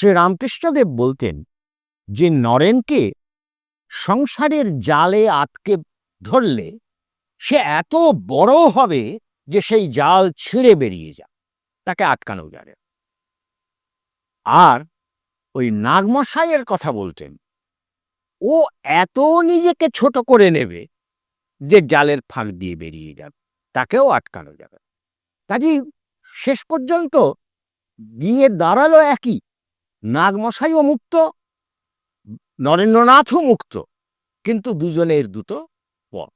শ্রী রামকৃষ্ণদেব বলতেন, যে নরেনকে সংসারের জালে আটকে ধরলে সে এত বড় হবে যে সেই জাল ছিঁড়ে বেরিয়ে যায়, তাকে আটকানো যাবে। আর ওই নাগমশাইয়ের কথা বলতেন, ও এত নিজেকে ছোট করে নেবে যে জালের ফাঁক দিয়ে বেরিয়ে যাবে, তাকেও আটকানো যাবে। কাজেই শেষ পর্যন্ত গিয়ে দাঁড়াল একই নাগমশাইও মুক্ত নরেন্দ্রনাথও মুক্ত কিন্তু দুজনের দুটো পথ।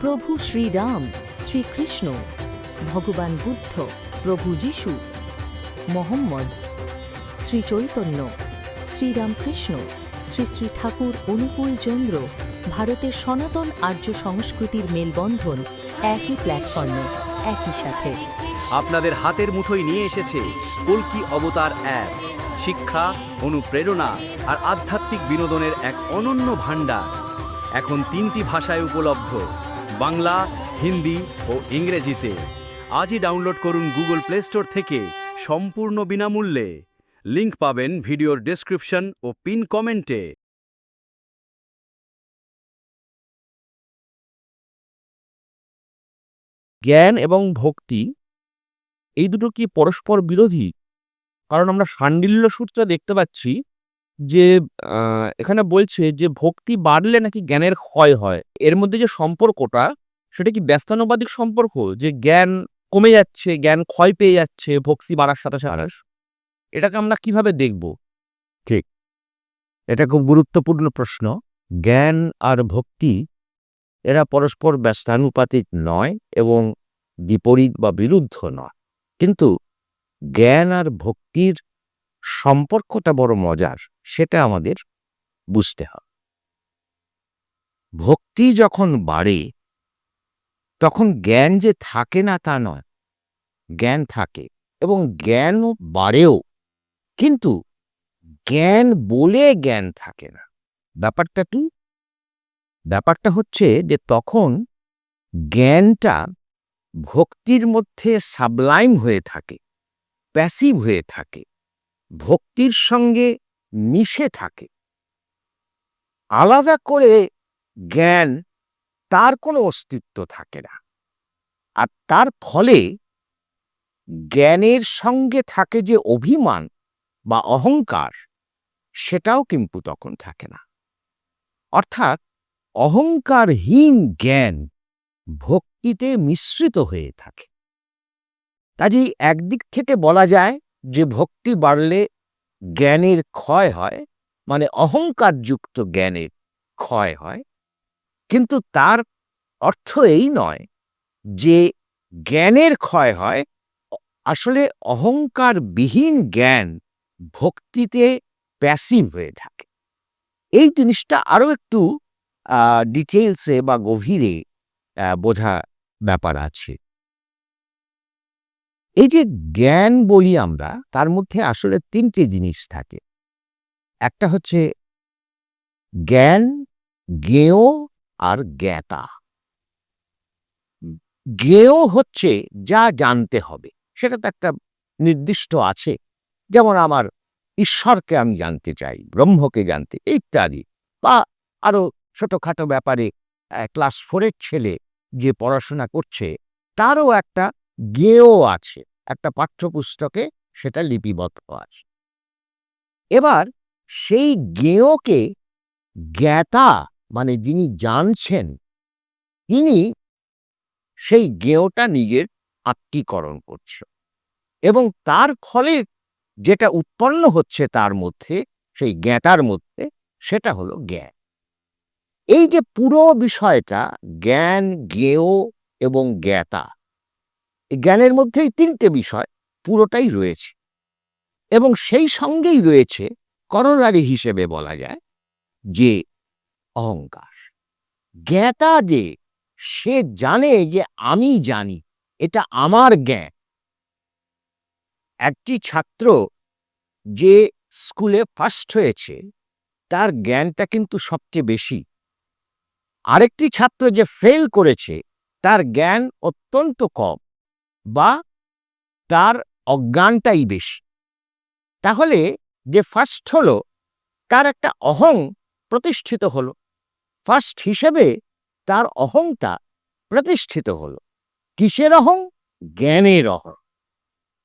প্রভু শ্রীরাম শ্রীকৃষ্ণ ভগবান বুদ্ধ প্রভু যীশু মোহাম্মদ শ্রী চৈতন্য শ্রীরামকৃষ্ণ শ্রী শ্রী ঠাকুর অনুকূল চন্দ্র ভারতের সনাতন আর্য সংস্কৃতির মেলবন্ধন একই প্ল্যাটফর্মে একই সাথে। আপনাদের হাতের মুঠোয় নিয়ে এসেছে কল্কি অবতার অ্যাপ শিক্ষা, অনুপ্রেরণা আর আধ্যাত্মিক বিনোদনের এক অনন্য ভাণ্ডার। এখন তিনটি ভাষায় উপলব্ধ, বাংলা, হিন্দি ও ইংরেজিতে। আজই ডাউনলোড করুন গুগল প্লে স্টোর থেকে সম্পূর্ণ বিনামূল্যে। লিংক পাবেন ভিডিওর ডেসক্রিপশন ও পিন কমেন্টে। জ্ঞান এবং ভক্তি, এই দুটো কি পরস্পর বিরোধী? কারণ আমরা সান্ডিল্য সূত্রে দেখতে পাচ্ছি যে এখানে বলছে যে ভক্তি বাড়লে নাকি জ্ঞানের ক্ষয় হয়। এর মধ্যে যে সম্পর্কটা, সেটা কি ব্যস্তানুবাদিক সম্পর্ক? যে জ্ঞান কমে যাচ্ছে, জ্ঞান ক্ষয় পেয়ে যাচ্ছে, ভক্তি বাড়ার সাথে সাথে এটাকে আমরা কীভাবে দেখব? ঠিক। এটা খুব গুরুত্বপূর্ণ প্রশ্ন। জ্ঞান আর ভক্তি, এরা পরস্পর ব্যস্তানুপাতিক নয় এবং বিপরীত বা বিরুদ্ধ নয়। কিন্তু জ্ঞান আর ভক্তির সম্পর্কটা বড় মজার, সেটা আমাদের বুঝতে হবে। ভক্তি যখন বাড়ে, তখন জ্ঞান যে থাকে না তা নয়, জ্ঞান থাকে এবং জ্ঞানও বাড়েও, কিন্তু জ্ঞান বলে জ্ঞান থাকে না। ব্যাপারটা কি? ব্যাপারটা হচ্ছে যে তখন জ্ঞানটা ভক্তির মধ্যে সাবলাইম হয়ে থাকে। প্যাসিভ হয়ে থাকে, ভক্তির সঙ্গে মিশে থাকে। আলাদা করে জ্ঞান তার কোনো অস্তিত্ব থাকে না। আর তার ফলে জ্ঞানের সঙ্গে থাকে যে অভিমান বা অহংকার, সেটাও কিন্তু তখন থাকে না। অর্থাৎ অহংকারহীন জ্ঞান ভক্তিতে মিশ্রিত হয়ে থাকে। কাজেই একদিক থেকে বলা যায় যে ভক্তি বাড়লে জ্ঞানের ক্ষয় হয় মানে অহংকারযুক্ত জ্ঞানের ক্ষয় হয়। কিন্তু তার অর্থ এই নয় যে জ্ঞানের ক্ষয় হয়, আসলে অহংকারবিহীন জ্ঞান ভক্তিতে প্যাসিভ হয়ে থাকে। এই জিনিসটা আরও একটু ডিটেলসে বা গভীরে বোঝা ব্যাপার আছে। এই যে জ্ঞান বলি আমরা, তার মধ্যে আসলে তিনটে জিনিস থাকে। একটা হচ্ছে জ্ঞান, জ্ঞেয় আর জ্ঞাতা। জ্ঞেয় হচ্ছে যা জানতে হবে, সেটা তো একটা নির্দিষ্ট আছে। যেমন আমার ঈশ্বরকে আমি জানতে চাই, ব্রহ্মকে জানতে, ইত্যাদি। বা আরও ছোটখাটো ব্যাপারে ক্লাস ফোরের ছেলে যে পড়াশোনা করছে, তারও একটা জ্ঞেয় আছে, একটা পাঠ্যপুস্তকে সেটা লিপিবদ্ধ আছে। এবার সেই জ্ঞেয়কে জ্ঞাতা মানে যিনি জানছেন, তিনি সেই জ্ঞেয়টা নিজের আত্মীকরণ করছে এবং তার ফলে যেটা উৎপন্ন হচ্ছে তার মধ্যে, সেই জ্ঞাতার মধ্যে, সেটা হলো জ্ঞান। এই যে পুরো বিষয়টা, জ্ঞান জ্ঞেয় এবং জ্ঞাতা এই জ্ঞানের মধ্যেই তিনটে বিষয় পুরোটাই রয়েছে। এবং সেই সঙ্গেই রয়েছে করণারী হিসেবে বলা যায় যে অহংকার। জ্ঞাতা যে, সে জানে যে আমি জানি, এটা আমার জ্ঞান। একটি ছাত্র যে স্কুলে ফার্স্ট হয়েছে, তার জ্ঞানটা কিন্তু সবচেয়ে বেশি। আরেকটি ছাত্র যে ফেল করেছে, তার জ্ঞান অত্যন্ত কম। বা তার অজ্ঞানটাই বেশি। তাহলে যে ফার্স্ট হলো, তার একটা অহং প্রতিষ্ঠিত হলো। ফার্স্ট হিসেবে তার অহংটা প্রতিষ্ঠিত হলো। কিসের অহং? জ্ঞানের অহং।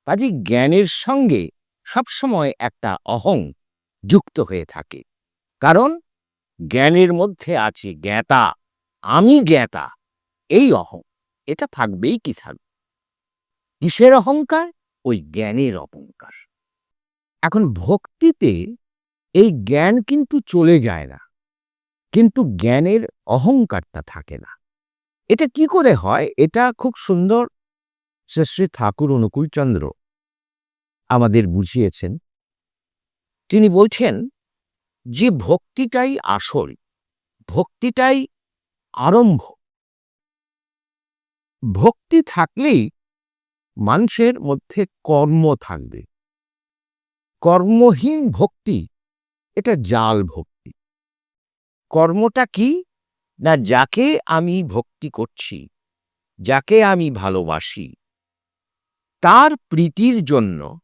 কাজী জ্ঞানের সঙ্গে সবসময় একটা অহং যুক্ত হয়ে থাকে। কারণ জ্ঞানের মধ্যে আছে জ্ঞাতা। আমি জ্ঞাতা। এই অহং। এটা থাকবেই কি থাকবে? কিসের অহংকার? ওই জ্ঞানের অহংকার এখন ভক্তিতে এই জ্ঞান কিন্তু চলে যায় না। কিন্তু জ্ঞানের অহংকারটা থাকে না। এটা কি করে হয়? এটা খুব সুন্দর। শ্রী ঠাকুর অনুকূলচন্দ্র আমাদের বুঝিয়েছেন। তিনি বলছেন, যে ভক্তিটাই আসল, ভক্তিটাই আরম্ভ। ভক্তি থাকলেই মানুষের মধ্যে কর্ম থাকবে। কর্মহীন ভক্তি, এটা জাল ভক্তি। কর্মটা কি? না, যাকে আমি ভক্তি করছি, যাকে আমি ভালোবাসি, তার প্রীতির জন্য,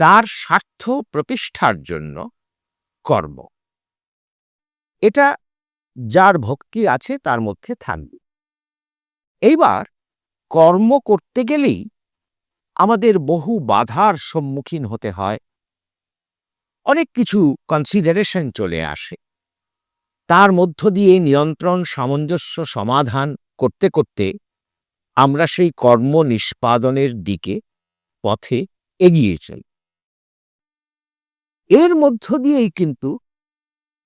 তার স্বার্থ প্রতিষ্ঠার জন্য কর্ম। এটা যার ভক্তি আছে, তার মধ্যে থাকবে। এইবার কর্ম করতে গেলেই আমাদের বহু বাধার সম্মুখীন হতে হয়। অনেক কিছু কনসিডারেশন চলে আসে। তার মধ্য দিয়ে নিয়ন্ত্রণ, সামঞ্জস্য, সমাধান করতে করতে আমরা সেই কর্ম নিষ্পাদনের দিকে, পথে এগিয়ে যাই এর মধ্য দিয়েই কিন্তু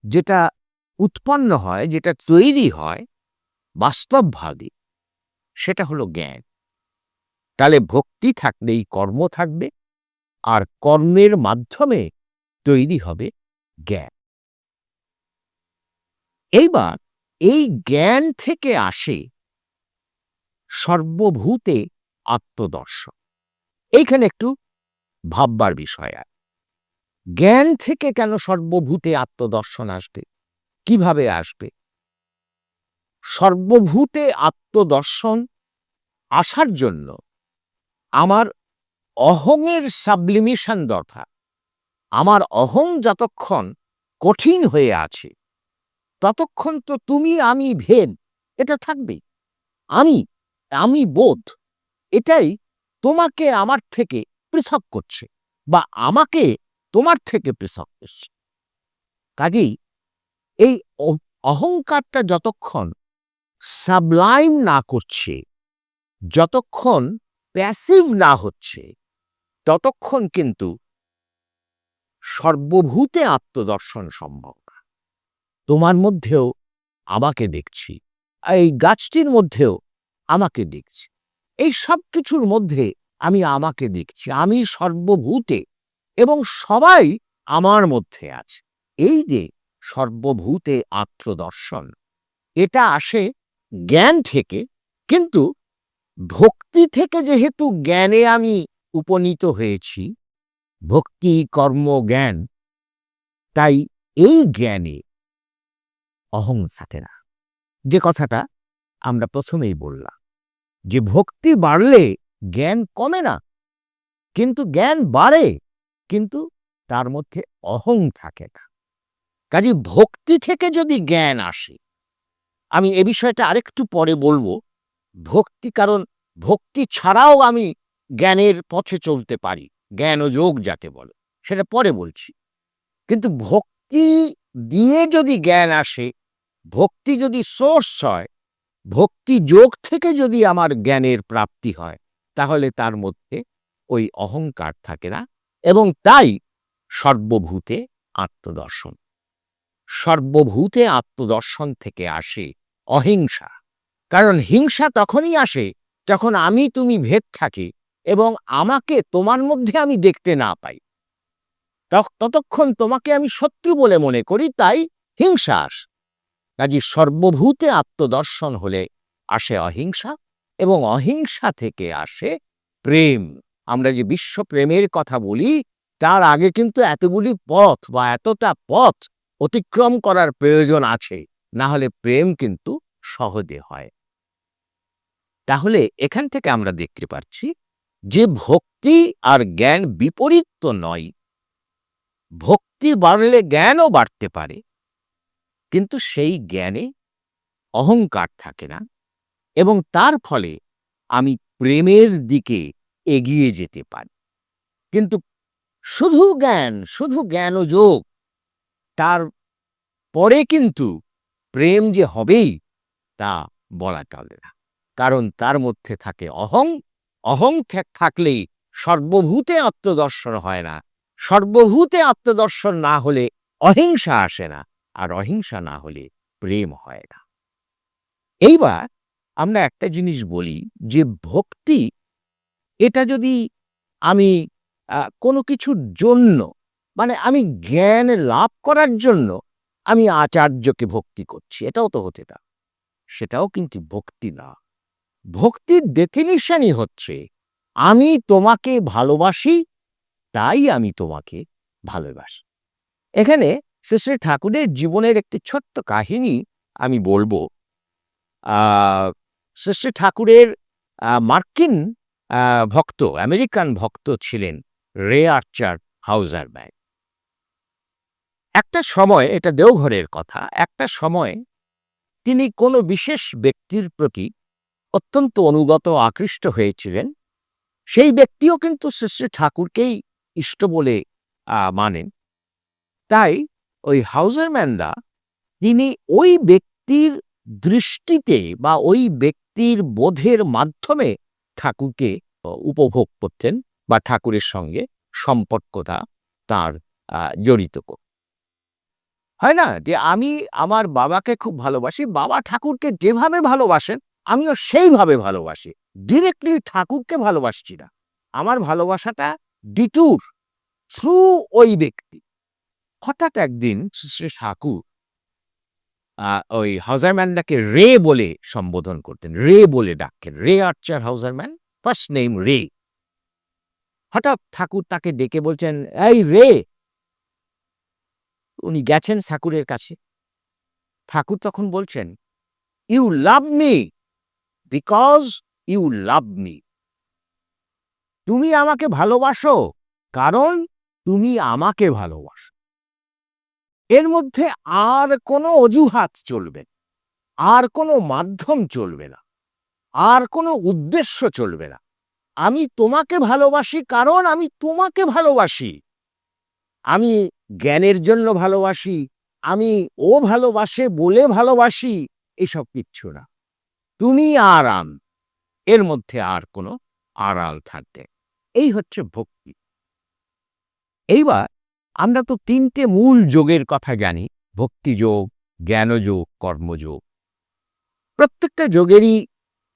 যেটা উৎপন্ন হয়, যেটা তৈরি হয় বাস্তবভাবে সেটা হলো জ্ঞান। তাহলে ভক্তি থাকলেই কর্ম থাকবে আর কর্মের মাধ্যমে তৈরি হবে জ্ঞান। এইবার এই জ্ঞান থেকে আসে সর্বভূতে আত্মদর্শন। এইখানে একটু ভাববার বিষয় আর জ্ঞান থেকে কেন সর্বভূতে আত্মদর্শন আসবে? কীভাবে আসবে? সর্বভূতে আত্মদর্শন আসার জন্য আমার অহংয়ের সাবলিমিশন দরকার। আমার অহং যতক্ষণ কঠিন হয়ে আছে, ততক্ষণ তো তুমি আমি ভেদ, এটা থাকবে। আমি আমি বোধ, এটাই তোমাকে আমার থেকে পৃথক করছে বা আমাকে তোমার থেকে পৃথক করছে। কাজেই এই অহংকারটা যতক্ষণ সাবলাইম না করছে, যতক্ষণ প্যাসিভ না হচ্ছে, ততক্ষণ কিন্তু সর্বভূতে আত্মদর্শন সম্ভব না। তোমার মধ্যেও আমাকে দেখছি, এই গাছটির মধ্যেও আমাকে দেখছি, এই সব কিছুর মধ্যে আমি আমাকে দেখছি, আমি সর্বভূতে এবং সবাই আমার মধ্যে আছে। এই যে সর্বভূতে আত্মদর্শন, এটা আসে জ্ঞান থেকে, কিন্তু ভক্তি থেকে যেহেতু জ্ঞানে আমি উপনীত হয়েছি, ভক্তি কর্ম জ্ঞান, তাই এই জ্ঞানে অহং থাকে না যে কথাটা আমরা প্রথমেই বললাম, যে ভক্তি বাড়লে জ্ঞান কমে না, কিন্তু জ্ঞান বাড়ে, কিন্তু তার মধ্যে অহং থাকে না। কাজে ভক্তি থেকে যদি জ্ঞান আসে, আমি এ বিষয়টা আরেকটু পরে বলব, ভক্তি কারণ ভক্তি ছাড়াও আমি জ্ঞানের পথে চলতে পারি। জ্ঞান ও যোগ যাকে বলে, সেটা পরে বলছি। কিন্তু ভক্তি দিয়ে যদি জ্ঞান আসে, ভক্তি যদি সোর্স হয়, ভক্তি যোগ থেকে যদি আমার জ্ঞানের প্রাপ্তি হয়, তাহলে তার মধ্যে ওই অহংকার থাকে না এবং তাই সর্বভূতে আত্মদর্শন। সর্বভূতে আত্মদর্শন থেকে আসে অহিংসা। কারণ হিংসা তখনই আসে যখন আমি তুমি ভেদ থাকি এবং আমাকে তোমার মধ্যে আমি দেখতে না পাই ততক্ষণ তোমাকে আমি শত্রু বলে মনে করি, তাই হিংসা আস। কাজী সর্বভূতে আত্মদর্শন হলে আসে অহিংসা এবং অহিংসা থেকে আসে প্রেম। আমরা যে বিশ্ব প্রেমের কথা বলি, তার আগে কিন্তু এতগুলি পথ বা এতটা পথ অতিক্রম করার প্রয়োজন আছে, না হলে প্রেম কিন্তু সহজে হয়। তাহলে এখান থেকে আমরা দেখতে পাচ্ছি যে ভক্তি আর জ্ঞান বিপরীত তো নয়। ভক্তি বাড়লে জ্ঞানও বাড়তে পারে। কিন্তু সেই জ্ঞানে অহংকার থাকে না এবং তার ফলে আমি প্রেমের দিকে এগিয়ে যেতে পারি। কিন্তু শুধু জ্ঞান শুধু জ্ঞান ও যোগ, তার পরে কিন্তু প্রেম যে হবেই তা বলা চলে না। কারণ তার মধ্যে থাকে অহং। অহং থাক- থাকলেই সর্বভূতে আত্মদর্শন হয় না। সর্বভূতে আত্মদর্শন না হলে অহিংসা আসে না, আর অহিংসা না হলে প্রেম হয় না। এইবার আমরা একটা জিনিস বলি যে ভক্তি, এটা যদি আমি কোনো কিছুর জন্য মানে আমি জ্ঞান লাভ করার জন্য আমি আচার্যকে ভক্তি করছি, এটাও তো হতে না সেটাও কিন্তু ভক্তি না। ভক্তির ডেফিনিশনই হচ্ছে, আমি তোমাকে ভালোবাসি, তাই আমি তোমাকে ভালোবাসি। এখানে শ্রী শ্রী ঠাকুরের জীবনের একটি ছোট্ট কাহিনী আমি বলব। শ্রী শ্রী ঠাকুরের মার্কিন ভক্ত, আমেরিকান ভক্ত ছিলেন রে আর্চার হাউজার ব্যাগ একটা সময়, এটা দেওঘরের কথা, একটা সময় তিনি কোনো বিশেষ ব্যক্তির প্রতি অত্যন্ত অনুগত আকৃষ্ট হয়েছিলেন। সেই ব্যক্তিও কিন্তু শ্রী ঠাকুরকেই ইষ্ট বলে মানেন। তাই ওই হাউজারম্যানরা তিনি ওই ব্যক্তির দৃষ্টিতে বা ওই ব্যক্তির বোধের মাধ্যমে ঠাকুরকে উপভোগ করতেন বা ঠাকুরের সঙ্গে সম্পর্কতা তার জড়িত করত হয় না? যে আমি আমার বাবাকে খুব ভালোবাসি, বাবা ঠাকুরকে যেভাবে ভালোবাসেন আমিও সেইভাবে ভালোবাসি। ডিরেক্টলি ঠাকুরকে ভালোবাসছি না। আমার ভালোবাসাটা ডিটুর থ্রু ওই ব্যক্তি। হঠাৎ একদিন শ্রী ঠাকুর ওই হাউজারম্যানটাকে রে বলে সম্বোধন করতেন। রে বলে ডাকতেন। রে আর্চার হাউজারম্যান ফার্স্ট নেম রে। হঠাৎ ঠাকুর তাকে ডেকে বলছেন, এই রে, উনি গেছেন ঠাকুরের কাছে। ঠাকুর তখন বলছেন you love me because you love me তুমি আমাকে ভালোবাসো, কারণ তুমি আমাকে ভালোবাসো। এর মধ্যে আর কোনো অজুহাত চলবে আর কোনো মাধ্যম চলবে না, আর কোনো উদ্দেশ্য চলবে না। আমি তোমাকে ভালোবাসি, কারণ আমি তোমাকে ভালোবাসি। আমি জ্ঞানের জন্য ভালোবাসি, আমি ও ভালোবাসে বলে ভালোবাসি, এসব কিচ্ছু না। তুমি আর আমি এর মধ্যে আর কোনো আড়াল থাকবে। এই হচ্ছে ভক্তি। এইবার আমরা তো তিনটে মূল যোগের কথা জানি, ভক্তিযোগ, জ্ঞানযোগ, কর্মযোগ। প্রত্যেকটা যোগেরই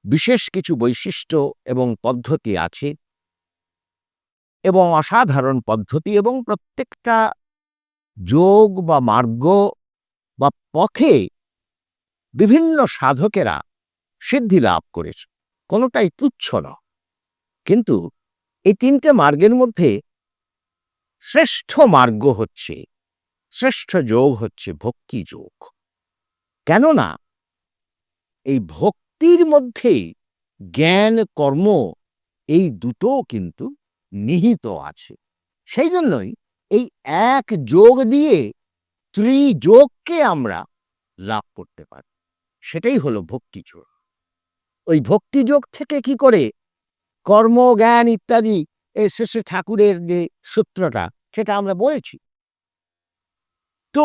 বিশেষ কিছু বৈশিষ্ট্য এবং পদ্ধতি আছে এবং অসাধারণ পদ্ধতি এবং প্রত্যেকটা যোগ বা মার্গ বা পথে বিভিন্ন সাধকেরা সিদ্ধি লাভ করেছে কোনোটাই তুচ্ছ না। কিন্তু এই তিনটে মার্গের মধ্যে শ্রেষ্ঠ মার্গ হচ্ছে, শ্রেষ্ঠ যোগ হচ্ছে ভক্তি যোগ। কেননা এই ভক্তির মধ্যে জ্ঞান, কর্ম এই দুটো কিন্তু নিহিত আছে। সেই জন্যই এই এক যোগ দিয়ে ত্রিযোগকে আমরা লাভ করতে পারি। সেটাই হলো ভক্তিযোগ ওই ভক্তিযোগ থেকে কি করে? কর্ম, জ্ঞান ইত্যাদি এই শ্রী ঠাকুরের যে সূত্রটা, সেটা আমরা বলেছি। তো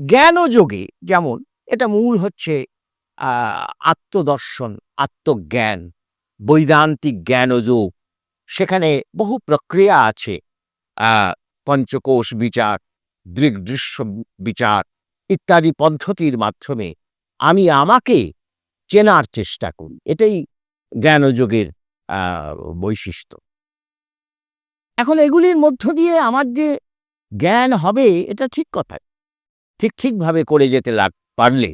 জ্ঞান যোগে যেমন, এটা মূল হচ্ছে আত্মদর্শন, আত্মজ্ঞান, বৈদান্তিক জ্ঞান যোগ। সেখানে বহু প্রক্রিয়া আছে পঞ্চকোষ বিচার, দৃগ্দৃশ্য বিচার ইত্যাদি পদ্ধতির মাধ্যমে। আমি আমাকে চেনার চেষ্টা করি। এটাই জ্ঞানযোগের বৈশিষ্ট্য। এখন এগুলির মধ্য দিয়ে আমার যে জ্ঞান হবে, এটা ঠিক কথা ঠিক ঠিকভাবে করে যেতে লাগ, পারলে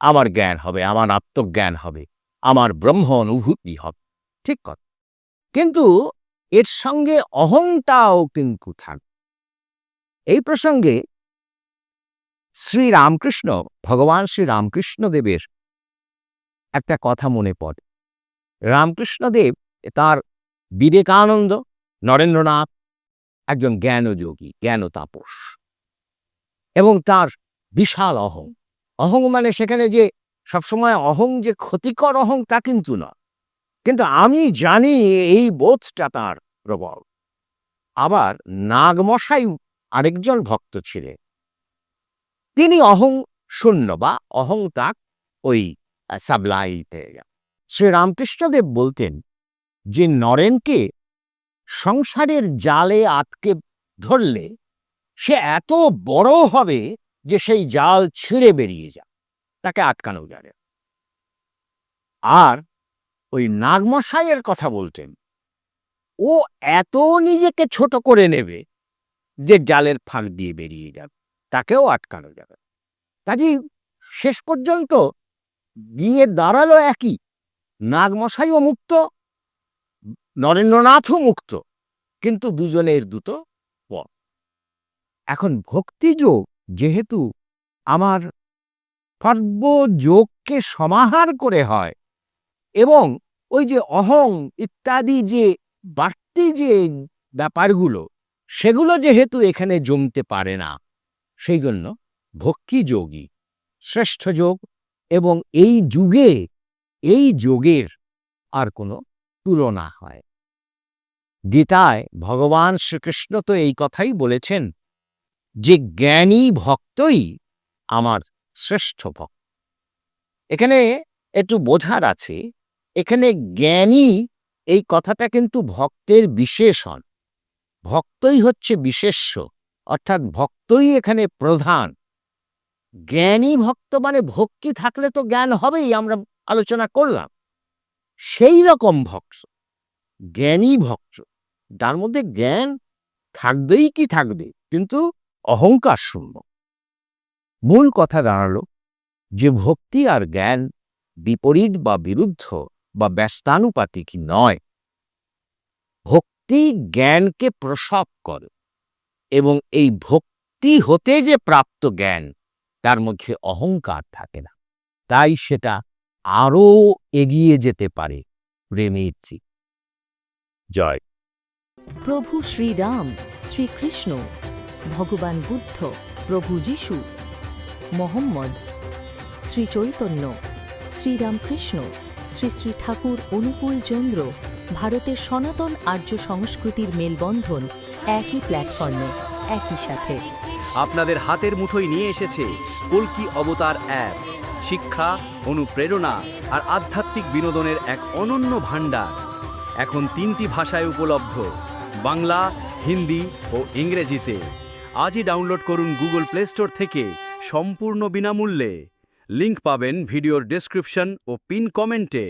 আমার জ্ঞান হবে, আমার আত্মজ্ঞান হবে, আমার ব্রহ্ম অনুভূতি হবে। ঠিক কথা। কিন্তু এর সঙ্গে অহংটাও কিন্তু থাকবে এই প্রসঙ্গে শ্রী রামকৃষ্ণ ভগবান শ্রী রামকৃষ্ণ দেবের একটা কথা মনে পড়ে। রামকৃষ্ণদেব তার বিবেকানন্দ নরেন্দ্রনাথ একজন জ্ঞানযোগী জ্ঞান তাপস এবং তার বিশাল অহং। অহং মানে সেখানে যে সবসময় অহং যে ক্ষতিকর অহং তা কিন্তু না কিন্তু আমি জানি এই বোধটা তার প্রবল। আবার নাগমশাই আরেকজন ভক্ত ছিলেন। তিনি অহং শূন্য বা অহং তাক ওই সাবলাই পেয়ে গেল শ্রী রামকৃষ্ণদেব বলতেন যে, নরেনকে সংসারের জালে আটকে ধরলে সে এত বড় হবে যে, সেই জাল ছিঁড়ে বেরিয়ে যায়, তাকে আটকানো যাবে আর ওই নাগমশাইয়ের কথা বলতেন, ও এত নিজেকে ছোট করে নেবে যে, জালের ফাঁক দিয়ে বেরিয়ে যাবে, তাকেও আটকানো যাবে। কাজেই শেষ পর্যন্ত গিয়ে দাঁড়াল একই। নাগমশাইও মুক্ত, নরেন্দ্রনাথও মুক্ত, কিন্তু দুজনের দুটো পথ। এখন ভক্তিযোগ যেহেতু আমার সর্বযোগকে সমাহার করে হয়, এবং ওই যে অহং ইত্যাদি যে বাড়তি যে ব্যাপারগুলো, সেগুলো যেহেতু এখানে জমতে পারে না সেই জন্য ভক্তি যোগী, শ্রেষ্ঠ যোগ এবং এই যুগে, এই যোগের আর কোনো তুলনা হয়। গীতায় ভগবান শ্রীকৃষ্ণ তো এই কথাই বলেছেন যে জ্ঞানী ভক্তই আমার শ্রেষ্ঠ ভক্ত। এখানে একটু বোঝার আছে, এখানে জ্ঞানী এই কথাটা কিন্তু ভক্তের বিশেষণ। ভক্তই হচ্ছে বিশেষ্য, অর্থাৎ ভক্তই এখানে প্রধান। জ্ঞানী ভক্ত মানে ভক্তি থাকলে তো জ্ঞান হবেই, আমরা আলোচনা করলাম। সেই রকম ভক্ত, জ্ঞানী ভক্ত, তার মধ্যে জ্ঞান থাকবেই কি থাকবে, কিন্তু অহংকার শূন্য। মূল কথা দাঁড়াল যে ভক্তি আর জ্ঞান বিপরীত বা বিরুদ্ধ বা ব্যস্তানুপাতিক নয়। ভক্তি জ্ঞানকে প্রসব করে এবং এই ভক্তি হতে যে প্রাপ্ত জ্ঞান তার মধ্যে অহংকার থাকে না। তাই সেটা আরও এগিয়ে যেতে পারে প্রেমের চিক জয়। প্রভু শ্রীরাম শ্রীকৃষ্ণ ভগবান বুদ্ধ প্রভু যীশু মোহাম্মদ শ্রী চৈতন্য শ্রীরামকৃষ্ণ শ্রী শ্রী ঠাকুর অনুকূল চন্দ্র ভারতের সনাতন আর্য সংস্কৃতির মেলবন্ধন একই প্ল্যাটফর্মে একই সাথে। আপনাদের হাতের মুঠোয় নিয়ে এসেছে কল্কি অবতার অ্যাপ। শিক্ষা, অনুপ্রেরণা আর আধ্যাত্মিক বিনোদনের এক অনন্য ভাণ্ডার। এখন তিনটি ভাষায় উপলব্ধ, বাংলা, হিন্দি ও ইংরেজিতে। আজই ডাউনলোড করুন গুগল প্লে স্টোর থেকে সম্পূর্ণ বিনামূল্যে। লিংক পাবেন ভিডিওর ডেসক্রিপশন ও পিন কমেন্টে।